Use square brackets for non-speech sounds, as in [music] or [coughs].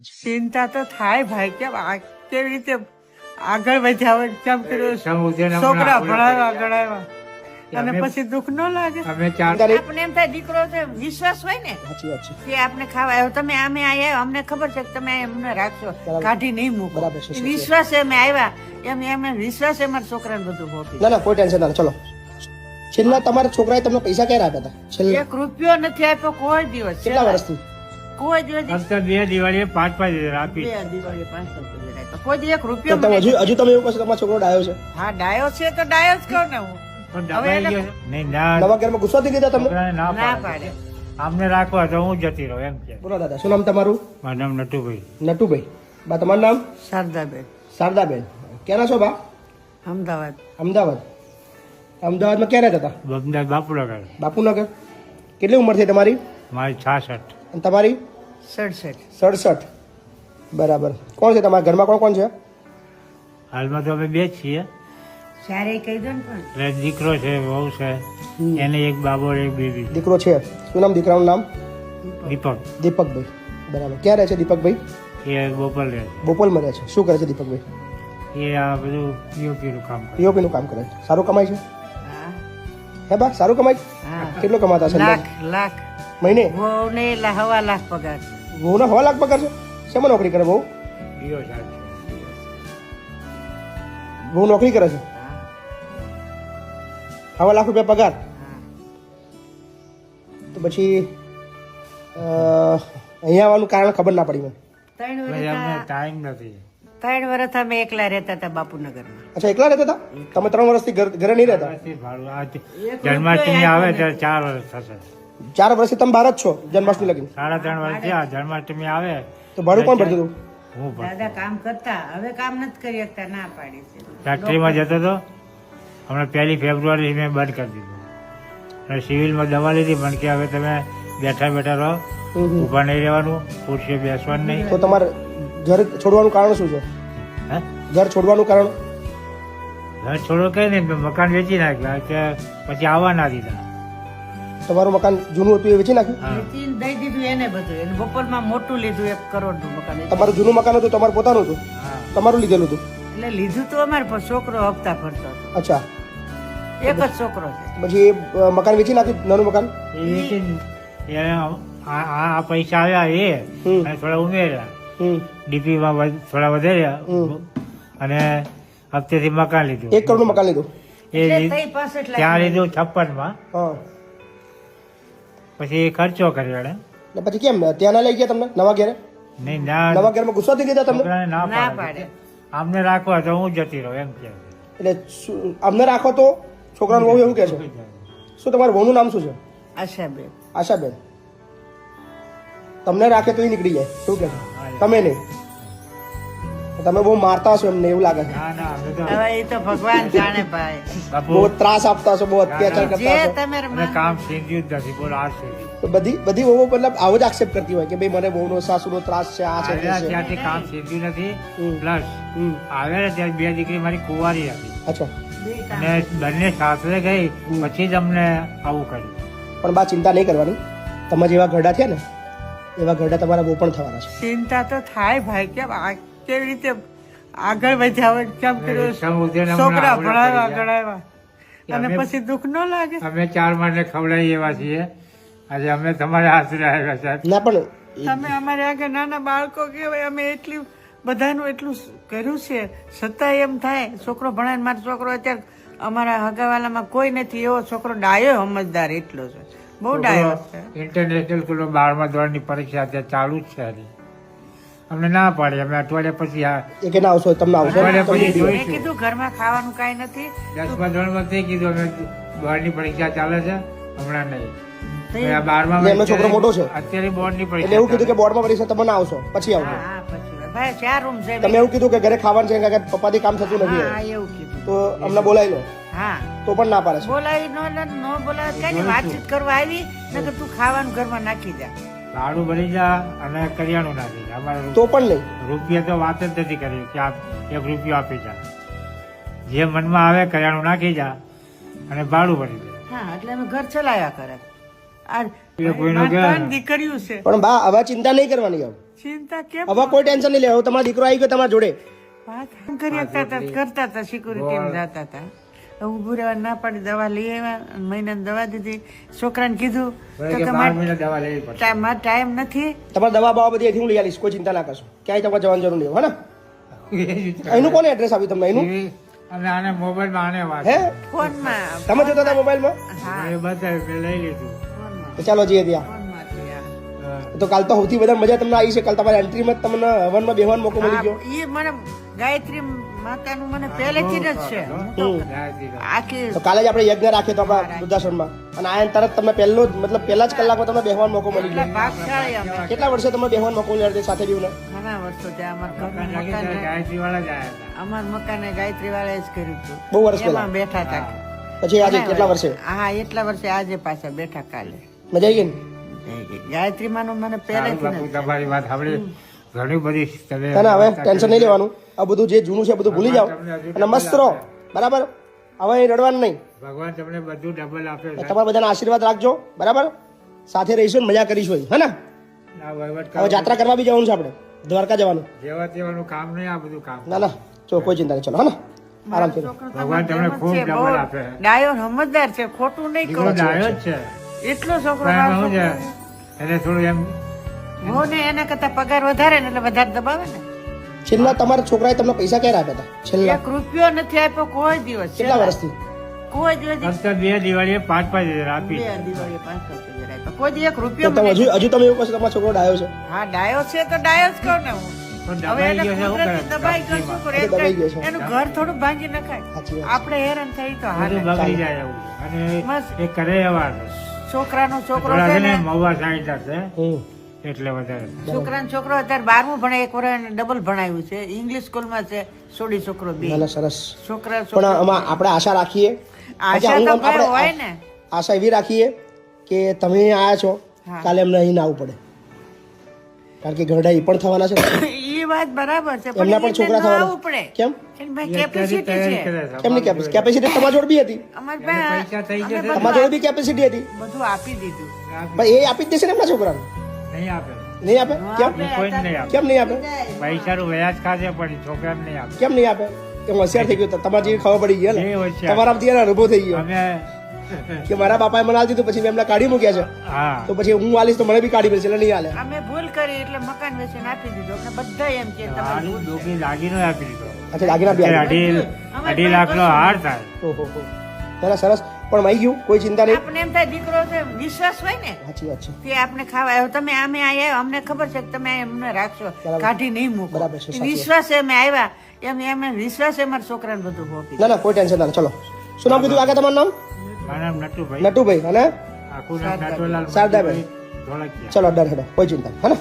ચિંતા તો થાય ભાઈ કેમ આ કેવી રીતે આગળ વધ્યા હોય કેમ કર્યું? છોકરા ભણાવ્યા આગળ આવ્યા. અને પછી દુઃખ ન લાગે? અમે ચાર આપણે એમ થાય દીકરો છે વિશ્વાસ હોય ને? કે આપણે ખાવા આવ્યો. તમે અમે આવ્યા. અમને ખબર છે કે તમે અમને રાખશો. કાઢી નહીં મૂકો. વિશ્વાસ અમે આવ્યા. એમ એમને વિશ્વાસ એમાં છોકરાને બધું હોતું ના ના કોઈ ટેન્શન ના ચલો. છેલ્લા તમારા છોકરાએ તમને પૈસા ક્યારે આપ્યા હતા? છેલ્લા એક રૂપિયો નથી આપ્યો કોઈ દિવસ. કેટલા વર્ષથી? કોઈ દિવસ બે દિવાળીએ પાંચ પાંચ હજાર આપી. બે દિવાળી પાંચસો રૂપિયા આપ્યા. કોઈ દી એક રૂપિયો તમે હજુ હજુ તમે એવું કહો છો તમારો છોકરો ડાયો છે? હા ડાયો છે તો ડાયો જ કહું ને હું. પણ હવે દબાઈ એને- ગયો છે. નહીં ના. નવા ઘરમાં ગુસ્સો થઈ ગયા તમને? છોકરાને ના ના પાડે. પાડે. આમને રાખવા તો હું જતી રહું એમ બોલો દાદા શું નામ તમારું? મારું નામ નટુભાઈ. નટુભાઈ. બા તમારું નામ? શારદાબેન. શારદાબેન. ક્યાંના છો બા? અમદાવાદ. અમદાવાદ. અમદાવાદમાં ક્યાં રહેતા હતા? અમદાવાદ બાપુનગર. બાપુનગર. કેટલી ઉંમર થઈ તમારી? મારી છાસઠ. અને તમારી? સડસઠ. સડસઠ. બરાબર. કોણ છે? તમારા ઘરમાં કોણ કોણ છે? હાલમાં તો અમે બે જ છીએ ચારે કહી દો ને પણ. દીકરો છે વહુ છે. એને એક બાબો એક બેબી. દીકરો છે. શું નામ દીકરાનું નામ? દીપક. દીપકભાઈ. બરાબર. ક્યાં રહે છે દીપકભાઈ? એ બોપલ રહે. બોપલમાં રહે છે. શું કરે છે દીપકભાઈ? એ આ બધું પીઓપીનું કામ કરે. પીઓપીનું કામ કરે છે. સારું કમાય છે? હે. બા સારું કમાય? છે? હા. કેટલો કમાતા છે? લાખ લાખ. મહિને? વહુ ને લા- હવા લાખ પગાર છે. વહુના હવા લાખ પગાર છે? શેમાં નોકરી કરે બહુ સાહેબ બહુ નોકરી કરે છે? હવા લાખ રૂપિયા પગાર? તો પછી અહીંયા આવવાનું કારણ ખબર ના પડી મને. ટાઈમ નથી. ત્રણ વર્ષ અમે એકલા રહેતા હતા બાપુનગરમાં. અચ્છા એકલા રહેતા હતા? તમે ત્રણ વર્ષથી ઘર- ઘરે નહીં રહેતા? વર્ષથી ભાડું આ જન્માષ્ટમી આવે ત્યારે ચાર વર્ષ થશે. ચાર વર્ષથી તમે બહાર જ છો જન્માષ્ટમી લગી સાડા ત્રણ વર્ષ થયા જન્માષ્ટમી આવે. તો ભાડું કોણ ભરતું હતું? હું દાદા કામ કરતા હવે કામ નથી કરી શકતા ના પાડી છે. ફેક્ટરીમાં જતો હતો. હમણાં પહેલી ફેબ્રુઆરી મેં બંધ કરી દીધું. અને સિવિલમાં દવા લીધી પણ કે હવે તમે બેઠા બેઠા રહો. ઊભા નહીં રહેવાનું ખુરશીએ બેસવાનું નહીં. તો તમારે ઘર છોડવાનું કારણ શું છે? હે? ઘર છોડવાનું કારણ? ઘર છોડો કઈ નહીં મકાન વેચી નાખ્યા કે પછી આવવા ના દીધા. તમારું મકાન જૂનું હતું એ વેચી નાખ્યું? હા. દઈ દીધું એને બધું. એને બપોરમાં મોટું લીધું એક કરોડનું મકાન તમારું જૂનું મકાન હતું તમારું પોતાનું હતું? તમારું લીધેલું હતું? એટલે લીધું તો અમારે પણ છોકરો હપ્તા ભરતો હતો. અચ્છા. એક જ છોકરો છે. પછી એ મકાન વેચી નાખ્યું નાનું મકાન? એ આ પૈસા આવ્યા એ થોડા ઉમેર્યા. હમ. ડીપીમાં થોડા વધાર્યા. હમ. અને હપ્તેથી મકાન લીધું. એક કરોડનું મકાન લીધું? એ ત્યાં લીધું છપ્પનમાં હા. પછી ખર્ચો કર્યો એને ને પછી કેમ ત્યાં ના લઈ ગયા તમને નવા ઘેરે? નહીં ના. નવા ઘરમાં ગુસ્સો થઈ ગયા તમને? છોકરાને ના ના પાડે. પાડે. આમને રાખવા તો હું જતી રહું એમ કે. એટલે શું- અમને રાખો તો છોકરાનું બહુ એવું કહે છે? શું તમારું વહુનું નામ શું છે? આશાબેન. આશાબેન. તમને રાખે તો એ નીકળી જાય શું કે છે? તમે નહીં. તમે બહુ મારતા હશો એમને એવું લાગે છે. ના ના અમે તો હવે એ તો ભગવાન જાણે ભાઈ. બહુ ત્રાસ આપતા હશો બહુ અત્યાચાર કરતા હશો. કામ નથી બોલો આ બધી બધી બહુ મતલબ આવો જ આક્ષેપ કરતી હોય કે ભાઈ મને બહુનો સાસુનો ત્રાસ છે આ છે તે આવ્યા છે. ત્યારથી કામ શીખ્યું નથી. પ્લસ હમ. આવ્યા ને ત્યારે બે દીકરી મારી કુંવારી હતી. અચ્છા. અને બંને સાસરે ગઈ પછી જ અમને આવું કર્યું. પણ બા ચિંતા નહીં કરવાની. તમે જેવા ઘરડા થયા ને એવા ઘરડા તમારા બહુ પણ થવાના છે. ચિંતા તો થાય ભાઈ કેમ આ કેવી રીતે આગળ વધ્યા હોય કેમ કર્યું? છોકરા ભણાવ્યા ગણાવ્યા. અને પછી દુઃખ ન લાગે? અમે ચાર માણને ખવડાવી એવા છીએ. આજે અમે તમારા આશરે આવ્યા સાહેબ. ના પણ તમે અમારે આગળ નાના બાળકો કહેવાય અમે એટલી બધાનું એટલું કર્યું છે. છતાં એમ થાય છોકરો ભણાય મારો છોકરો અત્યારે અમારા હગાવાલામાં કોઈ નથી એવો છોકરો ડાયો સમજદાર એટલો છે. બહુ ડાયો છે. ઇન્ટરનેશનલ સ્કૂલમાં બારમા ધોરણની પરીક્ષા અત્યારે ચાલુ જ છે હજી. અમને ના પાડી અમે અઠવાડિયા પછી આ એ કે ના આવશો તમને આવશો? અઠવાડિયા પછી જોઈશું. મેં કીધું ઘરમાં ખાવાનું કાંઈ નથી. દસ ધોરણમાં થઈ કીધું અમે બહારની પરીક્ષા ચાલે છે હમણાં નહીં. બારમા એમનો છોકરો મોટો છે? અત્યારે બોર્ડની એટલે એવું કીધું કે બોર્ડમાં પરીક્ષા તમે ના આવશો પછી આવજો. હા હા પછી ભાઈ ચાર છે તમે એવું કીધું કે ઘરે ખાવાનું છે કે પપ્પાથી કામ થતું નથી એવું તો અમને બોલાવી લો. હા. તો પણ ના પાડે છે. બોલાવી નો બોલાવી કઈ વાતચીત કરવા આવી નકર તું ખાવાનું ઘરમાં નાખી જા ભાડું ભરી જા અને કરિયાણું નાખી જા અમારે તો પણ લઈ. રૂપિયા તો વાત જ નથી કરી કે આપ એક રૂપિયો આપી જા. જે મનમાં આવે કરિયાણું નાખી જા અને ભાડું ભરી દે હા એટલે અમે ઘર ચલાવ્યા કરે. દીકરીઓ છે. પણ બા હવે ચિંતા નહીં કરવાની હવે. ચિંતા કેમ હવે કોઈ ટેન્શન નહીં લેવું. તમારો દીકરો આવી ગયો તમારા જોડે. વાત આમ કરી શકતા હતા કરતા હતા સિક્યુરિટી જાતા હતા. ઊભું રહેવા ના પાડી દવા લઈ આવ્યા અને મહિનાની દવા દીધી. છોકરાને કીધું તો ટાઈમ નથી. તમારે દવા બવા બધી અહીંથી હું લઈ આવીશ. કોઈ ચિંતા ના કરશો. ક્યાંય તમારે જવાની જરૂર નહીં હોય ને? એનું કોને એડ્રેસ આપ્યું તમને? એનું? અને આને મોબાઈલમાં આને વાત હે? ફોનમાં. તમે જોતા હતા મોબાઈલમાં હા. એ બતાવ્યું લઈ લીધું. ચાલો જઈએ ત્યાં. તો કાલ તો સૌથી વધારે મજા તમને આવી છે. કાલ તમારી એન્ટ્રીમાં તમને હવનમાં બેહવાનો મોકો મળી ગયો. હા, મને ગાયત્રી માતાનું મને પહેલેથી જ છે. તો આખી તો કાલે જ આપણે યજ્ઞ રાખીએ તો આપણા વૃદ્ધાશ્રમમાં. અને આયન તરત તમે પહેલો જ મતલબ પહેલા જ કલાકમાં તમને બેહવાનો મોકો મળી ગયો. કેટલા વર્ષે તમે બેહવાનો મોકો મળ્યો સાથે ઘણા વર્ષો ત્યાં અમાર મકાન મકાને ગાયત્રી વાળાએ જ કર્યું હતું. બહુ વર્ષ પહેલા? બેઠા હતા. પછી આજે કેટલા વર્ષે? હા એટલા વર્ષે આજે પાછા બેઠા કાલે. મજા આવી ગઈ ને? ગાયત્રી માનું મને પહેલેથી તમારી વાત સાંભળી. ઘણી બધી તમે ના ના હવે ટેન્શન નહીં લેવાનું. આ બધું જે જૂનું છે બધું ભૂલી જાઓ. અને મસ્ત રહો બરાબર? હવે અહીં રડવાનું નહીં. ભગવાન તમને બધું ડબલ આપે તમારા બધાના આશીર્વાદ રાખજો. બરાબર? સાથે રહીશું મજા કરીશું હે ને? હવે જાત્રા કરવા બી જવાનું છે આપણે. દ્વારકા જવાનું. જેવા તેવાનું કામ નહીં આ બધું કામ. ના ના. ચલો કોઈ ચિંતા નહીં. ચલો હે ને? આરામથી કરો. ભગવાન તમને જ ખૂબ ડબલ આપે. ડાયો સમજદાર છે ખોટું નહીં દીકરો ડાયો છે. એટલો છોકરો. એને થોડું એમ હો એના કરતા પગાર વધારે ને એટલે વધારે દબાવે ને. છેલ્લા તમારા છોકરાએ તમને પૈસા ક્યારે આપ્યા હતા? છેલ્લા. એક રૂપિયો નથી આપ્યો કોઈ દિવસ. કેટલા વર્ષથી? કોઈ દિવસ ફક્ત બે દિવાળીએ પાંચ પાંચ હજાર આપી બે દિવાળીએ પાંચ પાંચ હજાર આપ્યા. કોઈ દી એક તો રૂપિયો તમે હજુ હજુ તમે એવું કહો તમારો છોકરો ડાયો છે? હા ડાયો છે તો ડાયો જ કહું ને હું હવે એને કુદરતી દબાઈ ગયો શું કરે? ઘર થોડું ભાંગી નખાય. આપણે હેરાન થઈ તો હાલે. બગડી જાય એવું. અને એ કરે. છોકરાનો છોકરો છે ને મવા સાઈડ છે. હમ. એટલે વધારે. છોકરા છોકરો અત્યારે બારમું ભણે એક વર્ષ ડબલ ભણાયું છે. ઇંગ્લિશ સ્કૂલમાં છે સોડી છોકરો બે. સરસ. છોકરા પણ આમાં આપણે આશા રાખીએ. આશા તો હોય ને. આશા એવી રાખીએ કે તમે આયા છો કાલે એમને અહીં ના આવવું પડે. કારણ કે ઘરડા એ પણ થવાના છે એ [coughs] વાત બરાબર છે એમના પણ છોકરા થવાના. પડે. કેમ? એની પાસે એ અત્યારે કેપેસિટી તમારા જોડે બી હતી? તમારા જોડે બી કેપેસિટી હતી? બધું આપી દીધું. એ આપી જ દેશે ને એમના છોકરાને? નહીં આપે. નહીં આપે? કેમ? એ કોઈ નહીં આપે. કેમ નહીં આપે? પૈસાનું વ્યાજ ખાશે પણ છોકરાને નહીં આપે. કેમ નહીં આપે? કે હોશિયાર થઈ ગયો તમારે જેવી ખબર પડી ગઈ ને? તમારામાંથી એને અનુભવ થઈ ગયો. અમે કે મારા બાપાએ મને આલી દીધું પછી મેં એમને કાઢી મૂક્યા છે. તો પછી હું આલીશ તો મને બી કાઢી મળશે એટલે નહીં હાલે અમે ભૂલ કરી એટલે મકાન વેચીને આપી દીધું. બધા એમ કે તમારી. ડોકી લાગીનો આપી દીધો. અચ્છા અત્યારે અઢી લાખ નો હાર થાય. ઓહો સરસ પણ મળી ગયું કોઈ ચિંતા નહીં. આપણે એમ થાય દીકરો છે વિશ્વાસ હોય ને સાચી વાત છે. કે આપણે ખાવા આવ્યો તમે આમે આવ્યા અમને ખબર છે કે તમે અમને રાખશો. કાઢી નહીં મૂકો. બરાબર છે, વિશ્વાસ એમ આવ્યા એમ એમ વિશ્વાસ અમારા છોકરાને બધું હોપી ના ના કોઈ ટેન્શન ના ચલો. શું નામ કીધું? આગળ તમારું નામ? મારું નામ નટુભાઈ. નટુભાઈ અને? આખું નામ નટુલાલ શારદાબેન. ચલો ડર હેડો કોઈ ચિંતા હા ને?